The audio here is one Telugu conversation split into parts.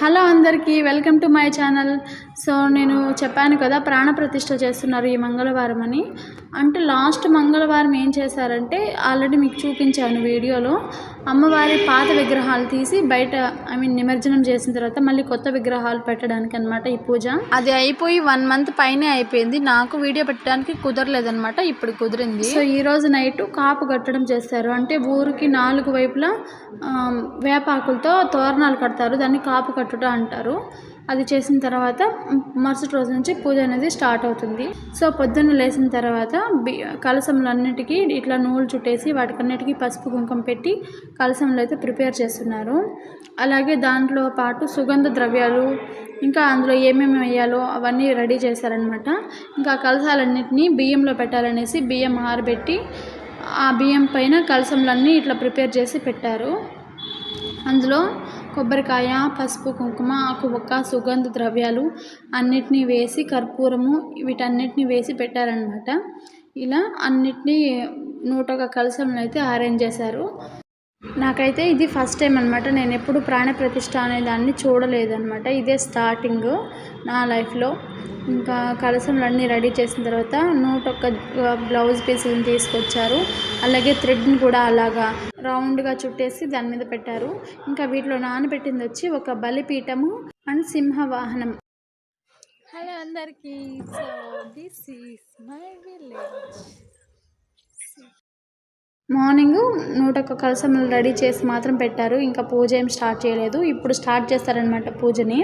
హలో అందరికీ welcome to my channel. So నేను చెప్పాను కదా ప్రాణప్రతిష్ఠ చేస్తున్నారు ఈ మంగళవారం అని. అంటే లాస్ట్ మంగళవారం ఏం చేశారంటే ఆల్రెడీ మీకు చూపించాను వీడియోలో అమ్మవారి పాత విగ్రహాలు తీసి బయట ఐ మీన్ నిమజ్జనం చేసిన తర్వాత మళ్ళీ కొత్త విగ్రహాలు పెట్టడానికి అనమాట ఈ పూజ. అది అయిపోయి వన్ మంత్ పైనే అయిపోయింది. నాకు వీడియో పెట్టడానికి కుదరలేదనమాట ఇప్పుడు కుదిరింది. సో ఈ రోజు నైట్ కాపు కట్టడం చేస్తారు. అంటే ఊరికి నాలుగు వైపులా వేపాకులతో తోరణాలు కడతారు దాన్ని కాపు కట్టుట అంటారు. అది చేసిన తర్వాత మరుసటి రోజు నుంచి పూజ అనేది స్టార్ట్ అవుతుంది. సో పొద్దున్న లేచిన తర్వాత బి కలసంలన్నిటికీ ఇట్లా నూలు చుట్టేసి వాటికన్నిటికీ పసుపు కుంకుమ పెట్టి కలసంలో అయితే ప్రిపేర్ చేస్తున్నారు. అలాగే దాంట్లో పాటు సుగంధ ద్రవ్యాలు ఇంకా అందులో ఏమేమి వేయాలో అవన్నీ రెడీ చేశారనమాట ఇంకా కలసాలన్నింటినీ బియ్యంలో పెట్టాలనేసి బియ్యం ఆరబెట్టి ఆ బియ్యం పైన కలసంలన్నీ ఇట్లా ప్రిపేర్ చేసి పెట్టారు. అందులో కొబ్బరికాయ పసుపు కుంకుమ ఆకు ఒక్క సుగంధ ద్రవ్యాలు అన్నిటినీ వేసి కర్పూరము వీటన్నిటిని వేసి పెట్టారనమాట ఇలా అన్నిటినీ నూట ఒక కలశంలో అయితే అరేంజ్ చేశారు. నాకైతే ఇది ఫస్ట్ టైం అనమాట నేను ఎప్పుడు ప్రాణప్రతిష్ట అనే దాన్ని చూడలేదన్నమాట. ఇదే స్టార్టింగ్ నా లైఫ్లో ఇంకా కలసంలు అన్నీ రెడీ చేసిన తర్వాత నూట ఒక్క బ్లౌజ్ పీసులను తీసుకొచ్చారు. అలాగే థ్రెడ్ని కూడా అలాగా రౌండ్గా చుట్టేసి దాని మీద పెట్టారు. ఇంకా వీటిలో నానబెట్టింది వచ్చి ఒక బలిపీఠము అండ్ సింహవాహనం. హలో అందరికీ. So this is my village morning నూట ఒక్క కలసములు రెడీ చేసి మాత్రం పెట్టారు. ఇంకా పూజ ఏం స్టార్ట్ చేయలేదు. ఇప్పుడు స్టార్ట్ చేస్తారనమాట పూజని.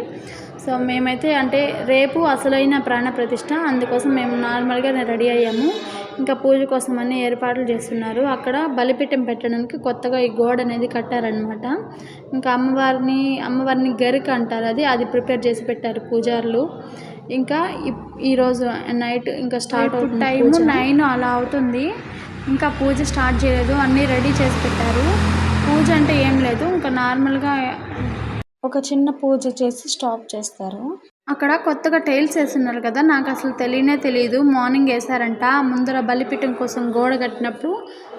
సో మేమైతే అంటే రేపు అసలైన ప్రాణ ప్రతిష్ట. అందుకోసం మేము నార్మల్గా రెడీ అయ్యాము. ఇంకా పూజ కోసం అన్ని ఏర్పాట్లు చేస్తున్నారు. అక్కడ బలిపీఠం పెట్టడానికి కొత్తగా ఈ గోడ అనేది కట్టారనమాట ఇంకా అమ్మవారిని అమ్మవారిని గరిక అంటారు అది. అది ప్రిపేర్ చేసి పెట్టారు పూజారులు. ఇంకా ఈరోజు నైట్ ఇంకా స్టార్ట్ అవుతుంది టైం నైన్ అలా అవుతుంది. ఇంకా పూజ స్టార్ట్ చేయలేదు అన్నీ రెడీ చేసి పెట్టారు. పూజ అంటే ఏం లేదు ఇంకా నార్మల్గా ఒక చిన్న పూజ చేసి స్టాప్ చేస్తారు. అక్కడ కొత్తగా టైల్స్ వేస్తున్నారు కదా నాకు అసలు తెలియనే తెలియదు మార్నింగ్ వేసారంట ముందర బలిపీఠం కోసం గోడ కట్టినప్పుడు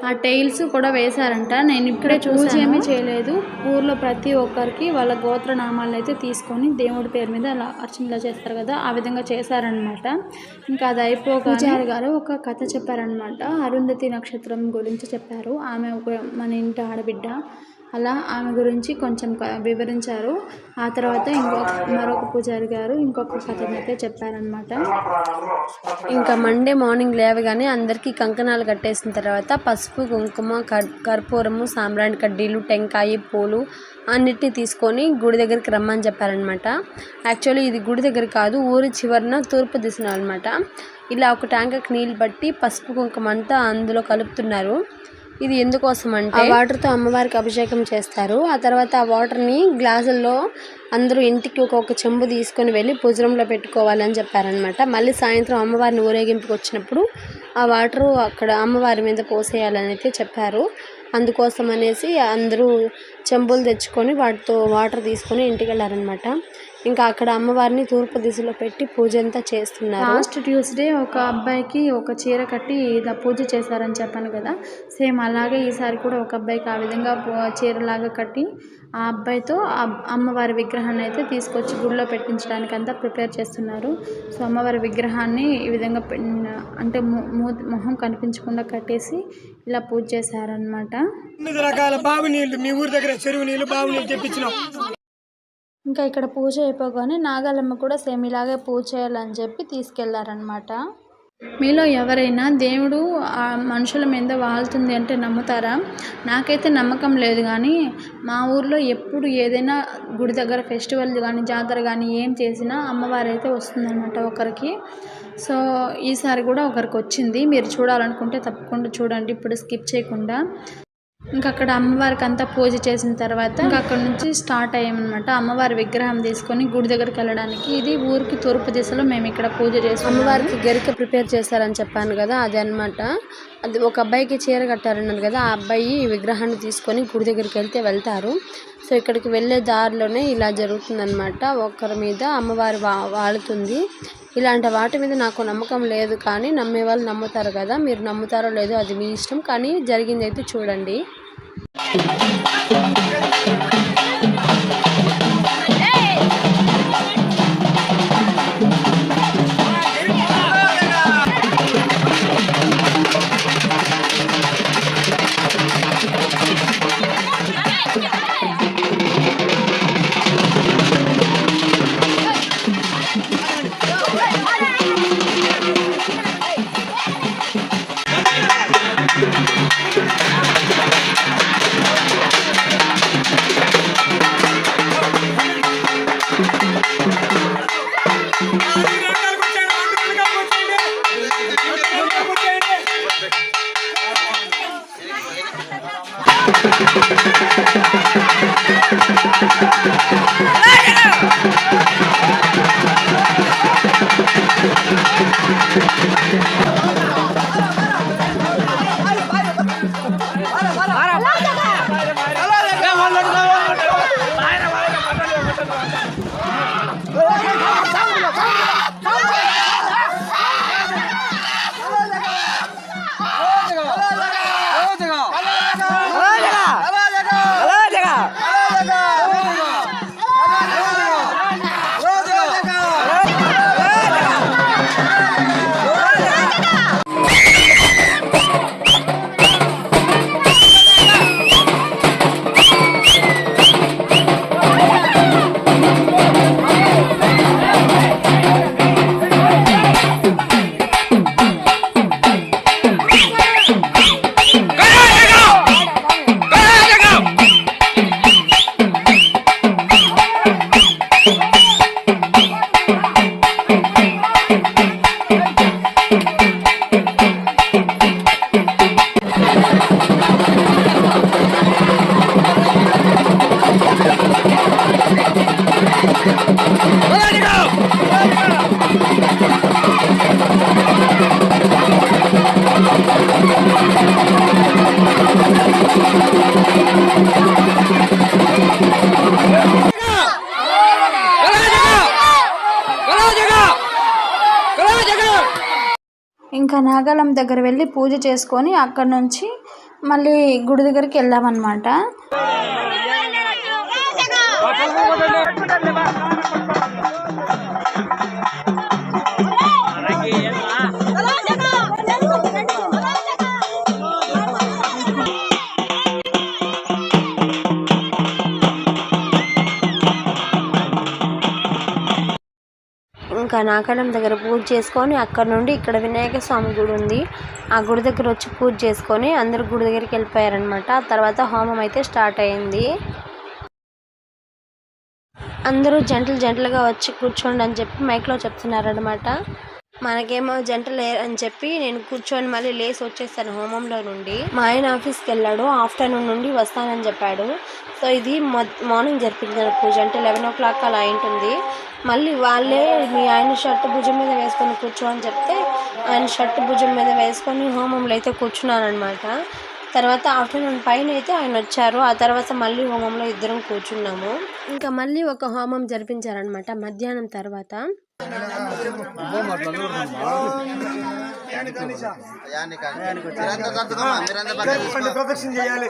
ఆ టైల్స్ కూడా వేశారంట. నేను ఇప్పుడే పూజ ఏమీ చేయలేదు. ఊర్లో ప్రతి ఒక్కరికి వాళ్ళ గోత్ర నామాలను అయితే తీసుకొని దేవుడి పేరు మీద అలా అర్చనలా చేస్తారు కదా ఆ విధంగా చేశారనమాట ఇంకా అది అయిపోగా పూజారి గారు ఒక కథ చెప్పారనమాట అరుంధతి నక్షత్రం గురించి చెప్పారు. ఆమె ఒక మన ఇంటి ఆడబిడ్డ. అలా ఆమె గురించి కొంచెం వివరించారు. ఆ తర్వాత ఇంకొక మరొక పూజారి గారు ఇంకొక కథను అయితే చెప్పారనమాట ఇంకా మండే మార్నింగ్ లేవగానే అందరికీ కంకణాలు కట్టేసిన తర్వాత పసుపు కుంకుమ కర్ కర్పూరము సాంబ్రాణి కడ్డీలు టెంకాయ పూలు అన్నిటిని తీసుకొని గుడి దగ్గరికి రమ్మని చెప్పారనమాట యాక్చువల్లీ ఇది గుడి దగ్గర కాదు ఊరి చివరన తూర్పు దిశన అనమాట ఇలా ఒక ట్యాంకర్కి నీళ్ళు బట్టి పసుపు కుంకుమ అంతా అందులో కలుపుతున్నారు. ఇది ఎందుకోసం అంటే ఆ వాటర్తో అమ్మవారికి అభిషేకం చేస్తారు. ఆ తర్వాత ఆ వాటర్ని గ్లాసుల్లో అందరూ ఇంటికి ఒక్కొక్క చెంబు తీసుకొని వెళ్ళి భుజరంలో పెట్టుకోవాలని చెప్పారనమాట మళ్ళీ సాయంత్రం అమ్మవారిని ఊరేగింపుకి వచ్చినప్పుడు ఆ వాటరు అక్కడ అమ్మవారి మీద పోసేయాలని అయితే చెప్పారు. అందుకోసం అనేసి అందరూ చెంబులు తెచ్చుకొని వాటితో వాటర్ తీసుకొని ఇంటికి వెళ్ళారనమాట ఇంకా అక్కడ అమ్మవారిని తూర్పు దిశలో పెట్టి పూజ అంతా చేస్తున్నారు. లాస్ట్ ట్యూస్డే ఒక అబ్బాయికి ఒక చీర కట్టి ఇలా పూజ చేశారని చెప్పాను కదా. సేమ్ అలాగే ఈసారి కూడా ఒక అబ్బాయికి ఆ విధంగా చీరలాగా కట్టి ఆ అబ్బాయితో అమ్మవారి విగ్రహాన్ని అయితే తీసుకొచ్చి గుడిలో పెట్టించడానికి అంతా ప్రిపేర్ చేస్తున్నారు. సో అమ్మవారి విగ్రహాన్ని ఈ విధంగా అంటే మొహం కనిపించకుండా కట్టేసి ఇలా పూజ చేశారనమాట తొమ్మిది రకాల బావి నీళ్ళు మీ ఊరి దగ్గర చెరువు నీళ్ళు బావి నీళ్ళు తెప్పించినాం. ఇంకా ఇక్కడ పూజ అయిపోగానే నాగాలమ్మ కూడా సేమ్ ఇలాగే పూజ చేయాలని చెప్పి తీసుకెళ్ళారనమాట మీలో ఎవరైనా దేవుడు ఆ మనుషుల మీద వాళ్తుంది అంటే నమ్ముతారా? నాకైతే నమ్మకం లేదు కానీ మా ఊర్లో ఎప్పుడు ఏదైనా గుడి దగ్గర ఫెస్టివల్ కానీ జాతర కానీ ఏం చేసినా అమ్మవారు అయితే వస్తుందన్నమాట ఒకరికి. సో ఈసారి కూడా ఒకరికి వచ్చింది. మీరు చూడాలనుకుంటే తప్పకుండా చూడండి. ఇప్పుడు స్కిప్ చేయకుండా. ఇంకా అక్కడ అమ్మవారికి అంతా పూజ చేసిన తర్వాత ఇంకా అక్కడ నుంచి స్టార్ట్ అయ్యామన్నమాట. అమ్మవారి విగ్రహం తీసుకొని గుడి దగ్గరికి వెళ్ళడానికి. ఇది ఊరికి తూర్పు దిశలో మేము ఇక్కడ పూజ చేస్తాం అమ్మవారికి గరిక ప్రిపేర్ చేశారని చెప్పాను కదా అది అనమాట అది ఒక అబ్బాయికి చీర కట్టారన్నారు కదా ఆ అబ్బాయి విగ్రహాన్ని తీసుకొని గుడి దగ్గరికి వెళ్తే వెళ్తారు. సో ఇక్కడికి వెళ్ళే దారిలోనే ఇలా జరుగుతుందనమాట ఒకరి మీద అమ్మవారి వా వాడుతుంది ఇలాంటి వాటి మీద నాకు నమ్మకం లేదు కానీ నమ్మే వాళ్ళు నమ్ముతారు కదా. మీరు నమ్ముతారో లేదో అది మీ ఇష్టం. కానీ జరిగిందైతే చూడండి. నాగాలం దగ్గర వెళ్ళి పూజ చేసుకొని అక్కడ నుంచి మళ్ళీ గుడి దగ్గరికి వెళ్ళామన్నమాట. ఇంకా నాకాలం దగ్గర పూజ చేసుకొని అక్కడ నుండి ఇక్కడ వినాయక స్వామి గుడి ఉంది. ఆ గుడి దగ్గర వచ్చి పూజ చేసుకొని అందరు గుడి దగ్గరికి వెళ్ళిపోయారనమాట ఆ తర్వాత హోమం అయితే స్టార్ట్ అయింది. అందరూ జంటలు జంటలుగా వచ్చి కూర్చోండి అని చెప్పి మైక్లో చెప్తున్నారనమాట మనకేమో జంట లేరు అని చెప్పి నేను కూర్చొని మళ్ళీ లేసి వచ్చేసాను హోమంలో నుండి. మా ఆయన ఆఫీస్కి వెళ్ళాడు. ఆఫ్టర్నూన్ నుండి వస్తానని చెప్పాడు. సో ఇది మొ- మార్నింగ్ జరిపించిన పూజ. అంటే లెవెన్ ఓ క్లాక్ అలా అయింటుంది. మళ్ళీ వాళ్ళే మీ ఆయన షర్ట్ భుజం మీద వేసుకొని కూర్చో అని చెప్తే ఆయన షర్ట్ భుజం మీద వేసుకొని హోమంలో అయితే కూర్చున్నారనమాట తర్వాత ఆఫ్టర్నూన్ పైన అయితే ఆయన వచ్చారు ఆ తర్వాత మళ్ళీ హోమంలో ఇద్దరం కూర్చున్నాము ఇంకా మళ్ళీ ఒక హోమం జరిపించారనమాట మధ్యాహ్నం తర్వాత ప్రదక్షిణ చేయాలి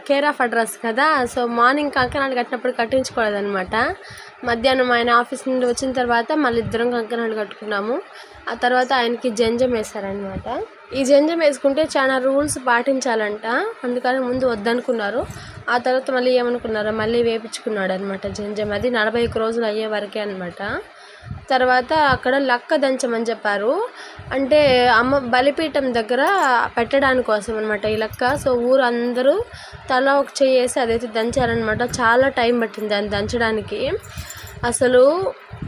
కేర్ ఆఫ్ అడ్రస్ కదా. సో మార్నింగ్ కంకణాలు కట్టినప్పుడు కట్టించుకోలేదన్నమాట. మధ్యాహ్నం ఆయన ఆఫీస్ నుండి వచ్చిన తర్వాత మళ్ళీ ఇద్దరం కంకణాలు కట్టుకున్నాము. ఆ తర్వాత ఆయనకి జంజం వేశారనమాట ఈ జంజం వేసుకుంటే చాలా రూల్స్ పాటించాలంట. అందుకని ముందు వద్దనుకున్నారు. ఆ తర్వాత మళ్ళీ ఏమనుకున్నారో మళ్ళీ వేపించుకున్నాడు అనమాట జంజం. అది నలభై ఒక్క రోజులు అయ్యే వరకే అనమాట తర్వాత అక్కడ లక్క దంచమని చెప్పారు. అంటే అమ్మ బలిపీఠం దగ్గర పెట్టడానికి కోసం అనమాట ఈ లక్క. సో ఊరు అందరూ తల ఒక చేయి వేసి అదైతే దంచారనమాట చాలా టైం పట్టింది దాన్ని దంచడానికి. అసలు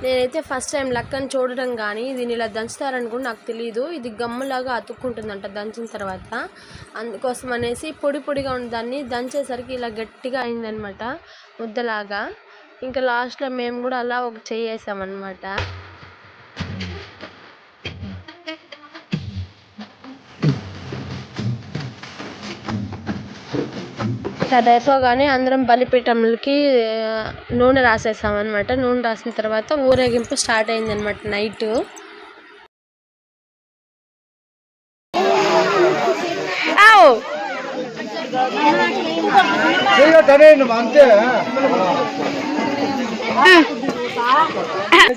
నేనైతే ఫస్ట్ టైం లక్కని చూడడం కానీ దీన్ని ఇలా దంచుతారని కూడా నాకు తెలియదు ఇది గమ్ములాగా అతుక్కుంటుందంట దంచిన తర్వాత. అందుకోసం అనేసి పొడి పొడిగా ఉన్న దాన్ని దంచేసరికి ఇలా గట్టిగా అయిందనమాట ముద్దలాగా. ఇంకా లాస్ట్లో మేము కూడా అలా ఒక చెయ్యి వేసామన్నమాట. అది అయిపోగానే అందరం బలిపీఠంలకి నూనె రాసేసాం అనమాట నూనె రాసిన తర్వాత ఊరేగింపు స్టార్ట్ అయింది అనమాట నైట్ అంతే.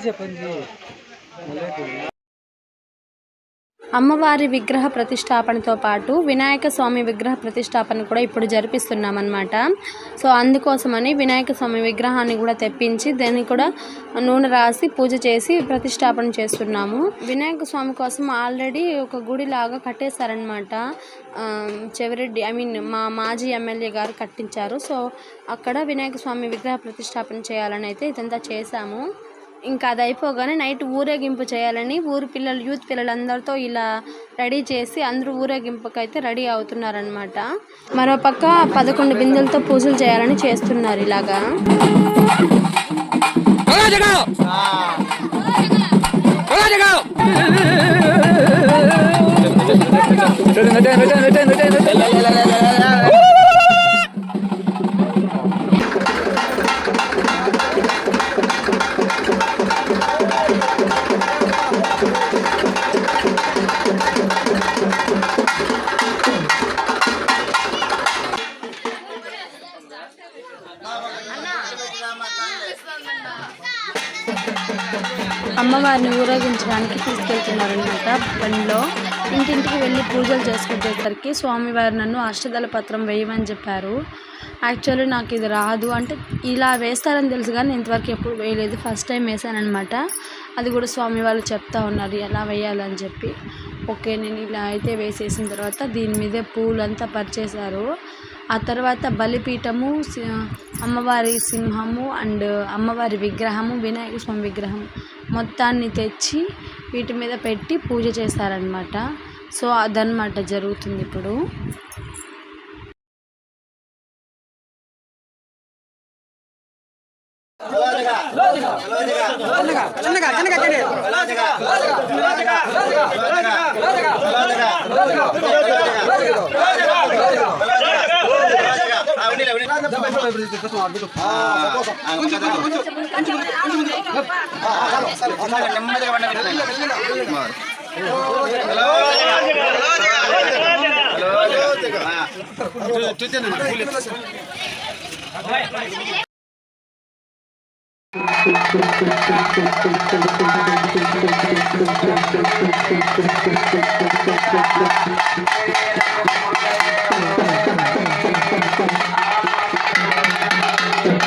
చెప్పండి. అమ్మవారి విగ్రహ ప్రతిష్టాపనతో పాటు వినాయక స్వామి విగ్రహ ప్రతిష్టాపన కూడా ఇప్పుడు జరిపిస్తున్నామన్నమాట. సో అందుకోసమని వినాయక స్వామి విగ్రహాన్ని కూడా తెప్పించి దాన్ని కూడా నూనె రాసి పూజ చేసి ప్రతిష్టాపన చేస్తున్నాము. వినాయక స్వామి కోసం ఆల్రెడీ ఒక గుడి లాగా కట్టేశారనమాట చెవిరెడ్డి ఐ మీన్ మా మాజీ ఎమ్మెల్యే గారు కట్టించారు. సో అక్కడ వినాయక స్వామి విగ్రహ ప్రతిష్టాపన చేయాలని అయితే ఇదంతా చేశాము. ఇంకా అది అయిపోగానే నైట్ ఊరేగింపు చేయాలని ఊరు పిల్లలు యూత్ పిల్లలందరితో ఇలా రెడీ చేసి అందరూ ఊరేగింపుకైతే రెడీ అవుతున్నారనమాట మరోపక్క పదకొండు బిందెలతో పూజలు చేయాలని చేస్తున్నారు ఇలాగా. అమ్మవారిని ఊరేగించడానికి తీసుకెళ్తున్నారనమాట బండిలో ఇంటింటికి వెళ్ళి పూజలు చేసుకొచ్చేసరికి స్వామివారు నన్ను అష్టదళ పత్రం వేయమని చెప్పారు. యాక్చువల్లీ నాకు ఇది రాదు. అంటే ఇలా వేస్తారని తెలుసు కానీ నేను ఇంతవరకు ఎప్పుడు వేయలేదు. ఫస్ట్ టైం వేసానమాట అది కూడా స్వామి వాళ్ళు చెప్తా ఉన్నారు. ఎలా వేయాలని చెప్పి. ఓకే నేను ఇలా అయితే వేసేసిన తర్వాత దీని మీదే పూలంతా పరిచేశారు. ఆ తర్వాత బలిపీఠము అమ్మవారి సింహము అండ్ అమ్మవారి విగ్రహము వినాయక స్వామి విగ్రహం మొత్తాన్ని తెచ్చి వీటి మీద పెట్టి పూజ చేస్తారనమాట సో అదనమాట జరుగుతుంది ఇప్పుడు కొంచెం కొంచెం కొంచెం కొంచెం నెమ్మదిగా పండుగ Thank you.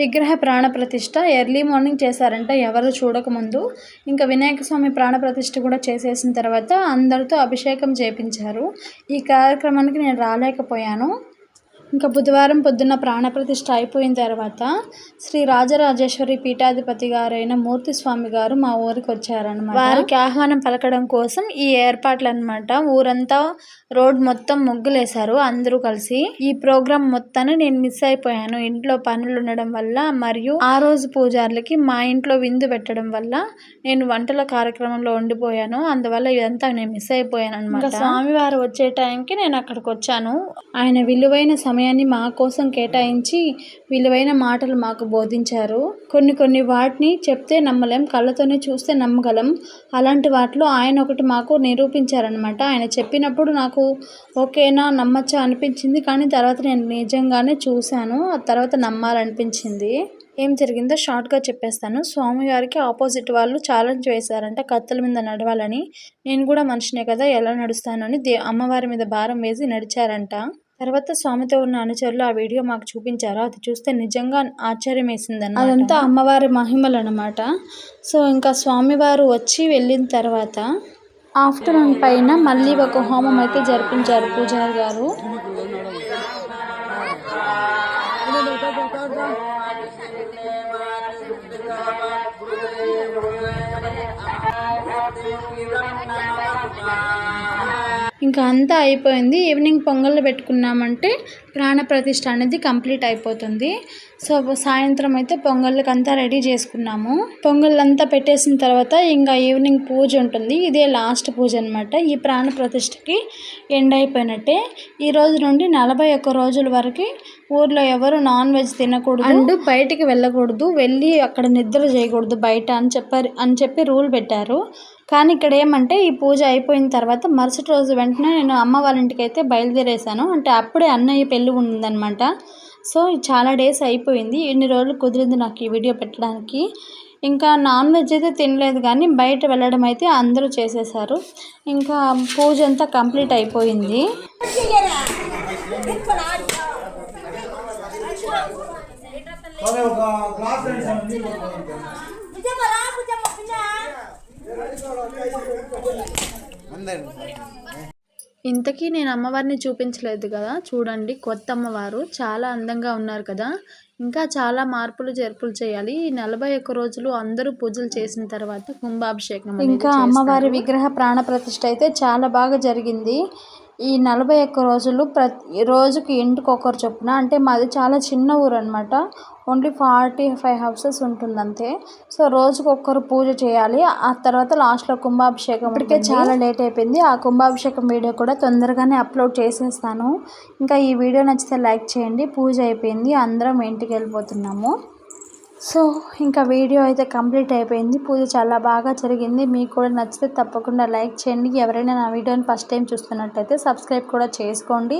విగ్రహ ప్రాణప్రతిష్ఠ ఎర్లీ మార్నింగ్ చేశారంట ఎవరు చూడకముందు ఇంకా వినాయక స్వామి ప్రాణప్రతిష్ఠ కూడా చేసేసిన తర్వాత అందరితో అభిషేకం చేపించారు. ఈ కార్యక్రమానికి నేను రాలేకపోయాను. ఇంకా బుధవారం పొద్దున్న ప్రాణప్రతిష్ఠ అయిపోయిన తర్వాత శ్రీ రాజరాజేశ్వరి పీఠాధిపతి గారైన మూర్తి స్వామి గారు మా ఊరికి వచ్చారనమాట వారికి ఆహ్వానం పలకడం కోసం ఈ ఏర్పాట్లు అనమాట ఊరంతా రోడ్ మొత్తం ముగ్గులేశారు అందరూ కలిసి. ఈ ప్రోగ్రాం మొత్తాన్ని నేను మిస్ అయిపోయాను. ఇంట్లో పనులు ఉండడం వల్ల మరియు ఆ రోజు పూజారులకి మా ఇంట్లో విందు పెట్టడం వల్ల నేను వంటల కార్యక్రమంలో ఉండిపోయాను. అందువల్ల ఇదంతా నేను మిస్ అయిపోయాను అనమాట స్వామివారు వచ్చే టైంకి నేను అక్కడికి వచ్చాను. ఆయన విలువైన సమయాన్ని మా కోసం కేటాయించి విలువైన మాటలు మాకు బోధించారు. కొన్ని కొన్ని వాటిని చెప్తే నమ్మలేం కళ్ళతోనే చూస్తే నమ్మగలం. అలాంటి వాటిలో ఆయన ఒకటి మాకు నిరూపించారనమాట ఆయన చెప్పినప్పుడు నాకు ఓకేనా నమ్మచ్చా అనిపించింది. కానీ తర్వాత నేను నిజంగానే చూశాను. ఆ తర్వాత నమ్మాలనిపించింది. ఏం జరిగిందో షార్ట్గా చెప్పేస్తాను. స్వామివారికి ఆపోజిట్ వాళ్ళు ఛాలెంజ్ వేశారంట కత్తుల మీద నడవాలని. నేను కూడా మనిషినే కదా ఎలా నడుస్తానని దే అమ్మవారి మీద భారం వేసి నడిచారంట. తర్వాత స్వామితో ఉన్న అనుచరులు ఆ వీడియో మాకు చూపించారు. అది చూస్తే నిజంగా ఆశ్చర్యం వేసింది అదంతా అమ్మవారి మహిమలు అనమాట సో ఇంకా స్వామివారు వచ్చి వెళ్ళిన తర్వాత ఆఫ్టర్నూన్ పైన మళ్ళీ ఒక హోమం అయితే జరిపించారు పూజారి గారు. ఇంకా అంతా అయిపోయింది. ఈవినింగ్ పొంగల్ పెట్టుకున్నామంటే ప్రాణప్రతిష్ఠ అనేది కంప్లీట్ అయిపోతుంది. సో సాయంత్రం అయితే పొంగళ్ళకి అంతా రెడీ చేసుకున్నాము. పొంగళ్ళంతా పెట్టేసిన తర్వాత ఇంకా ఈవినింగ్ పూజ ఉంటుంది. ఇదే లాస్ట్ పూజ అనమాట ఈ ప్రాణ ప్రతిష్ఠకి ఎండ్ అయిపోయినట్టే. ఈ రోజు నుండి నలభై ఒక్క రోజుల వరకు ఊర్లో ఎవరు నాన్ వెజ్ తినకూడదు. అండ్ బయటికి వెళ్ళకూడదు. వెళ్ళి అక్కడ నిద్ర చేయకూడదు బయట అని చెప్పారు అని చెప్పి రూల్ పెట్టారు. కానీ ఇక్కడ ఏమంటే ఈ పూజ అయిపోయిన తర్వాత మరుసటి రోజు వెంటనే నేను అమ్మ వాళ్ళ ఇంటికి అయితే బయలుదేరేసాను అంటే అప్పుడే అన్నయ్య పెళ్ళి ఉందన్నమాట. సో చాలా డేస్ అయిపోయింది. ఎన్ని రోజులు కుదిరింది నాకు ఈ వీడియో పెట్టడానికి. ఇంకా నాన్ వెజ్ అయితే తినలేదు కానీ బయట వెళ్ళడం అయితే అందరూ చేసేసారు ఇంకా పూజ అంతా కంప్లీట్ అయిపోయింది. ఇంతకీ నేను అమ్మవారిని చూపించలేదు కదా. చూడండి కొత్త అమ్మవారు. చాలా అందంగా ఉన్నారు కదా. ఇంకా చాలా మార్పులు చేర్పులు చేయాలి. ఈ నలభై ఒక్క రోజులు అందరూ పూజలు చేసిన తర్వాత కుంభాభిషేకం ఇంకా అమ్మవారి విగ్రహ ప్రాణ ప్రతిష్ఠ అయితే చాలా బాగా జరిగింది. ఈ నలభై ఒక్క రోజులు ప్రతి రోజుకి ఇంటికి ఒకరు చొప్పున అంటే మాది చాలా చిన్న ఊరు అనమాట ఓన్లీ ఫార్టీ ఫైవ్ హౌసెస్ ఉంటుంది అంతే సో రోజుకి ఒక్కరు పూజ చేయాలి. ఆ తర్వాత లాస్ట్లో కుంభాభిషేకం ఇప్పటికే చాలా లేట్ అయిపోయింది. ఆ కుంభాభిషేకం వీడియో కూడా తొందరగానే అప్లోడ్ చేసేస్తాను. ఇంకా ఈ వీడియో నచ్చితే లైక్ చేయండి. పూజ అయిపోయింది. అందరం ఇంటికి వెళ్ళిపోతున్నాము. సో ఇంకా వీడియో అయితే కంప్లీట్ అయిపోయింది. పూజ చాలా బాగా జరిగింది. మీకు కూడా నచ్చితే తప్పకుండా లైక్ చేయండి. ఎవరైనా నా వీడియోని ఫస్ట్ టైం చూస్తున్నట్టయితే సబ్స్క్రైబ్ కూడా చేసుకోండి.